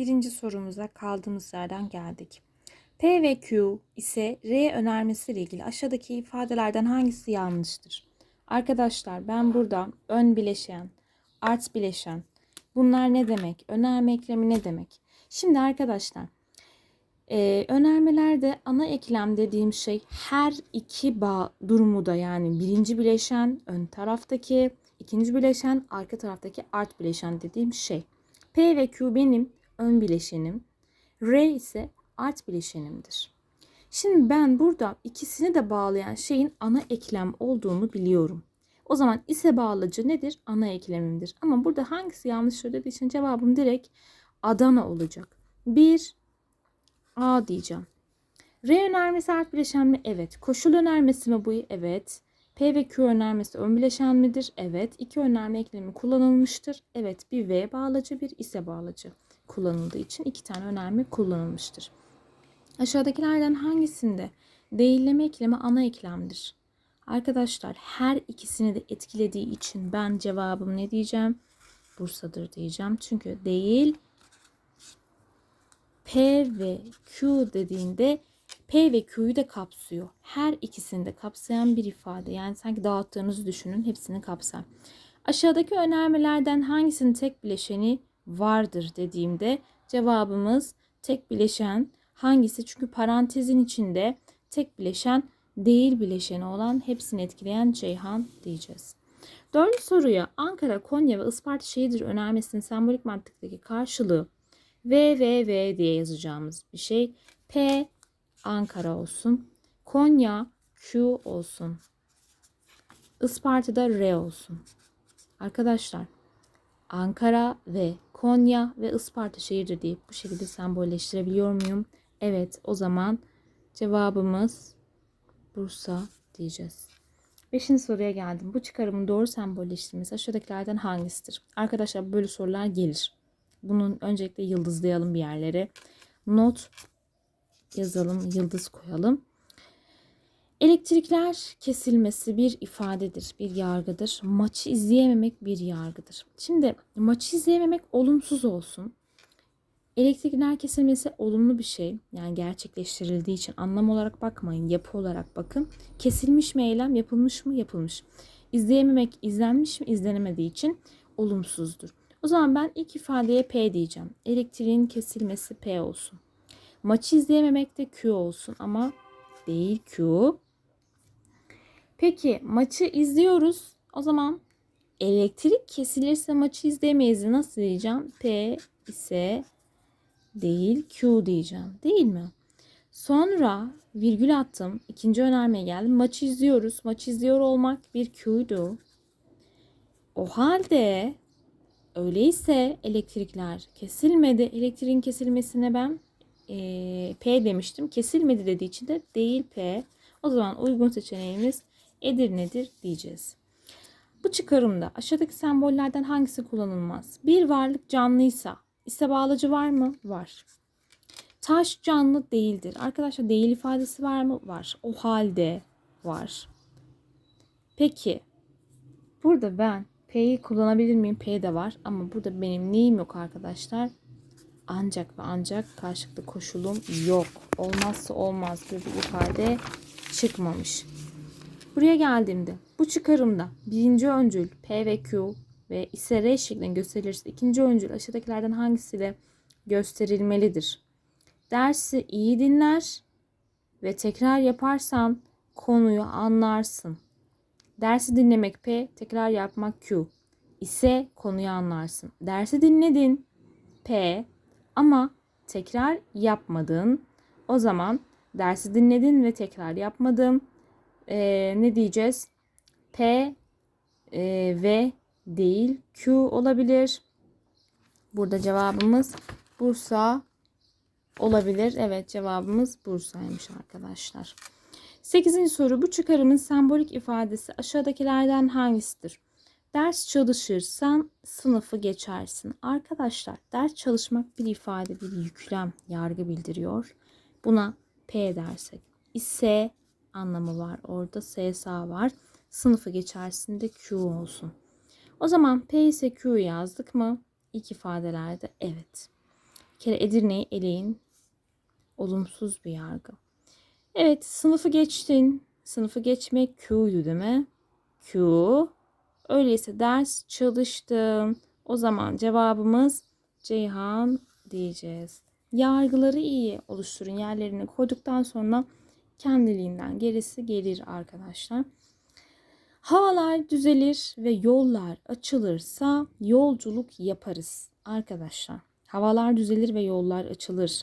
birinci sorumuza kaldığımız yerden geldik. P ve Q ise R önermesiyle ilgili aşağıdaki ifadelerden hangisi yanlıştır? Arkadaşlar ben burada ön bileşen, art bileşen bunlar ne demek? Önerme eklemi ne demek? Şimdi arkadaşlar e, önermelerde ana eklem dediğim şey her iki bağ durumu da yani birinci bileşen ön taraftaki, ikinci bileşen arka taraftaki art bileşen dediğim şey. P ve Q benim ön bileşenim. R ise art bileşenimdir. Şimdi ben burada ikisini de bağlayan şeyin ana eklem olduğunu biliyorum. O zaman ise bağlacı nedir? Ana eklemimdir. Ama burada hangisi yanlış söylediği için cevabım direkt Adana olacak. 1 A diyeceğim. R önermesi art bileşen mi? Evet. Koşul önermesi mi bu? Evet. P ve Q önermesi ön bileşen midir? Evet. İki önerme eklemi kullanılmıştır. Evet. Bir V bağlacı, bir ise bağlacı kullanıldığı için iki tane önerme kullanılmıştır. Aşağıdakilerden hangisinde değilleme eklemi ana eklemdir? Arkadaşlar her ikisini de etkilediği için ben cevabım ne diyeceğim? Bursa'dır diyeceğim. Çünkü değil P ve Q dediğinde P ve Q'yu da kapsıyor. Her ikisini de kapsayan bir ifade. Yani sanki dağıttığınızı düşünün hepsini kapsar. Aşağıdaki önermelerden hangisinin tek bileşeni vardır dediğimde cevabımız tek bileşen hangisi? Çünkü parantezin içinde tek bileşen değil bileşeni olan hepsini etkileyen Ceyhan diyeceğiz. Dördüncü soruya Ankara, Konya ve Isparta şehirdir önermesinin sembolik mantıktaki karşılığı V, V, V diye yazacağımız bir şey. P, Ankara olsun. Konya, Q olsun. Isparta'da R olsun. Arkadaşlar Ankara ve Konya ve Isparta şehirdir deyip bu şekilde sembolleştirebiliyor muyum? Evet o zaman cevabımız Bursa diyeceğiz. Beşinci soruya geldim. Bu çıkarımın doğru sembolleştirmesi aşağıdakilerden hangisidir? Arkadaşlar böyle sorular gelir. Bunun öncelikle yıldızlayalım bir yerlere. Not yazalım, yıldız koyalım. Elektrikler kesilmesi bir ifadedir, bir yargıdır. Maçı izleyememek bir yargıdır. Şimdi maçı izleyememek olumsuz olsun. Elektrikler kesilmesi olumlu bir şey. Yani gerçekleştirildiği için anlam olarak bakmayın, yapı olarak bakın. Kesilmiş mi eylem, yapılmış mı, yapılmış. İzleyememek izlenmiş mi, izlenemediği için olumsuzdur. O zaman ben ilk ifadeye P diyeceğim. Elektriğin kesilmesi P olsun. Maçı izleyememek de Q olsun ama değil Q. Peki maçı izliyoruz. O zaman elektrik kesilirse maçı izleyemeyiz. Nasıl diyeceğim? P ise değil Q diyeceğim. Değil mi? Sonra virgül attım. İkinci önermeye geldim. Maçı izliyoruz. Maçı izliyor olmak bir Q'ydu. O halde öyleyse elektrikler kesilmedi. Elektriğin kesilmesine ben e, P demiştim. Kesilmedi dediği için de değil P. O zaman uygun seçeneğimiz Edirne'dir diyeceğiz. Bu çıkarımda aşağıdaki sembollerden hangisi kullanılmaz? Bir varlık canlıysa ise bağlacı var mı? Var. Taş canlı değildir. Arkadaşlar değil ifadesi var mı? Var. O halde var. Peki burada ben P'yi kullanabilir miyim? P de var ama burada benim neyim yok arkadaşlar? Ancak ve ancak karşılıklı koşulum yok. Olmazsa olmaz bir ifade çıkmamış. Buraya geldiğimde bu çıkarımda birinci öncül P ve Q ve ise R şeklinde gösterilirse ikinci öncül aşağıdakilerden hangisiyle gösterilmelidir? Dersi iyi dinler ve tekrar yaparsan konuyu anlarsın. Dersi dinlemek P, tekrar yapmak Q ise konuyu anlarsın. Dersi dinledin P ama tekrar yapmadın. O zaman dersi dinledin ve tekrar yapmadım. Ee, ne diyeceğiz? P e, ve değil Q olabilir. Burada cevabımız Bursa olabilir. Evet cevabımız Bursa'ymış arkadaşlar. 8. soru bu çıkarımın sembolik ifadesi aşağıdakilerden hangisidir? Ders çalışırsan sınıfı geçersin. Arkadaşlar ders çalışmak bir ifade, bir yüklem, yargı bildiriyor. Buna P dersek ise anlamı var. Orada SSA var. Sınıfı geçersin de Q olsun. O zaman P ise Q yazdık mı? İlk ifadelerde evet. Bir kere Edirne'yi eleyin. Olumsuz bir yargı. Evet sınıfı geçtin. Sınıfı geçmek Q'ydu değil mi? Q. Öyleyse ders çalıştım. O zaman cevabımız Ceyhan diyeceğiz. Yargıları iyi oluşturun. Yerlerine koyduktan sonra kendiliğinden gerisi gelir arkadaşlar. Havalar düzelir ve yollar açılırsa yolculuk yaparız arkadaşlar. Havalar düzelir ve yollar açılır.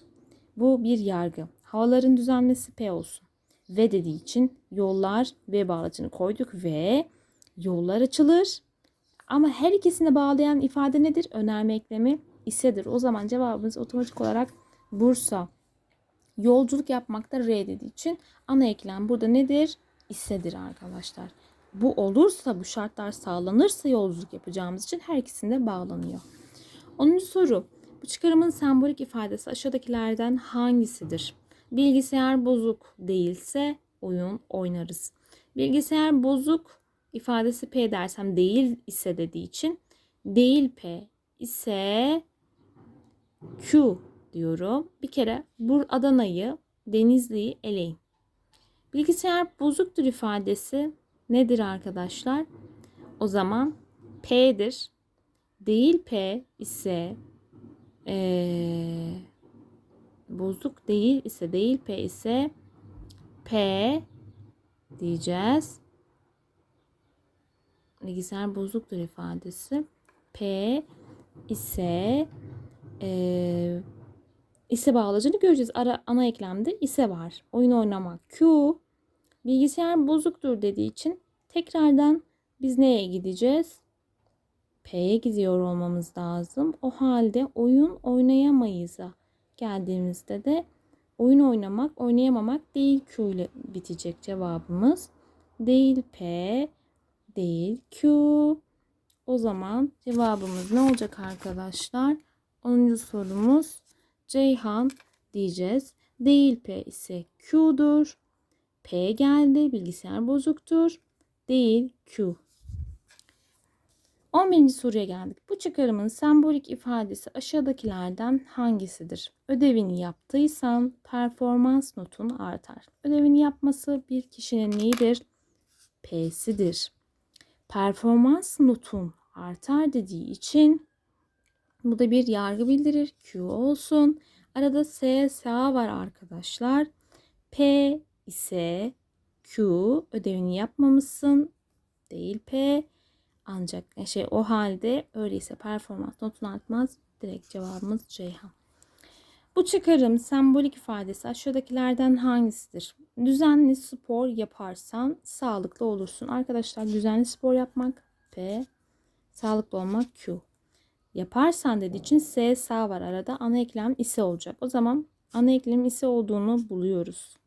Bu bir yargı. Havaların düzenmesi P olsun. Ve dediği için yollar ve bağlacını koyduk ve yollar açılır. Ama her ikisini bağlayan ifade nedir? Önerme eklemi isedir. O zaman cevabımız otomatik olarak Bursa. Yolculuk yapmakta R dediği için ana eklem burada nedir? İsedir arkadaşlar. Bu olursa, bu şartlar sağlanırsa yolculuk yapacağımız için her ikisinde bağlanıyor. 10. soru. Bu çıkarımın sembolik ifadesi aşağıdakilerden hangisidir? Bilgisayar bozuk değilse oyun oynarız. Bilgisayar bozuk ifadesi P dersem değil ise dediği için değil P ise Q diyorum. Bir kere Bur Adana'yı, Denizli'yi eleyin. Bilgisayar bozuktur ifadesi nedir arkadaşlar? O zaman P'dir. Değil P ise ee, bozuk değil ise değil P ise P diyeceğiz. Bilgisayar bozuktur ifadesi. P ise e, ise bağlacını göreceğiz. Ara, ana eklemde ise var. Oyun oynamak. Q bilgisayar bozuktur dediği için tekrardan biz neye gideceğiz? P'ye gidiyor olmamız lazım. O halde oyun oynayamayız'a geldiğimizde de oyun oynamak, oynayamamak değil Q ile bitecek cevabımız. Değil P, değil Q. O zaman cevabımız ne olacak arkadaşlar? 10. sorumuz Ceyhan diyeceğiz. Değil P ise Q'dur. P geldi. Bilgisayar bozuktur. Değil Q. 11. soruya geldik. Bu çıkarımın sembolik ifadesi aşağıdakilerden hangisidir? Ödevini yaptıysan performans notun artar. Ödevini yapması bir kişinin neyidir? P'sidir. Performans notun artar dediği için bu da bir yargı bildirir. Q olsun. Arada S, SA var arkadaşlar. P ise Q ödevini yapmamışsın. Değil P. Ancak şey o halde öyleyse performans notunu artmaz. Direkt cevabımız Ceyhan. Bu çıkarım sembolik ifadesi aşağıdakilerden hangisidir? Düzenli spor yaparsan sağlıklı olursun. Arkadaşlar düzenli spor yapmak P, sağlıklı olmak Q. Yaparsan dediği için S sağ var arada ana eklem ise olacak. O zaman ana eklem ise olduğunu buluyoruz.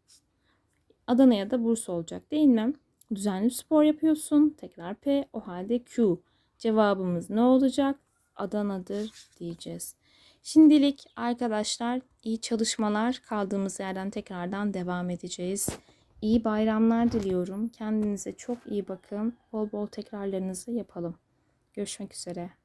Adana'ya da Bursa olacak değil mi? Düzenli spor yapıyorsun. Tekrar P. O halde Q. Cevabımız ne olacak? Adana'dır diyeceğiz. Şimdilik arkadaşlar iyi çalışmalar. Kaldığımız yerden tekrardan devam edeceğiz. İyi bayramlar diliyorum. Kendinize çok iyi bakın. Bol bol tekrarlarınızı yapalım. Görüşmek üzere.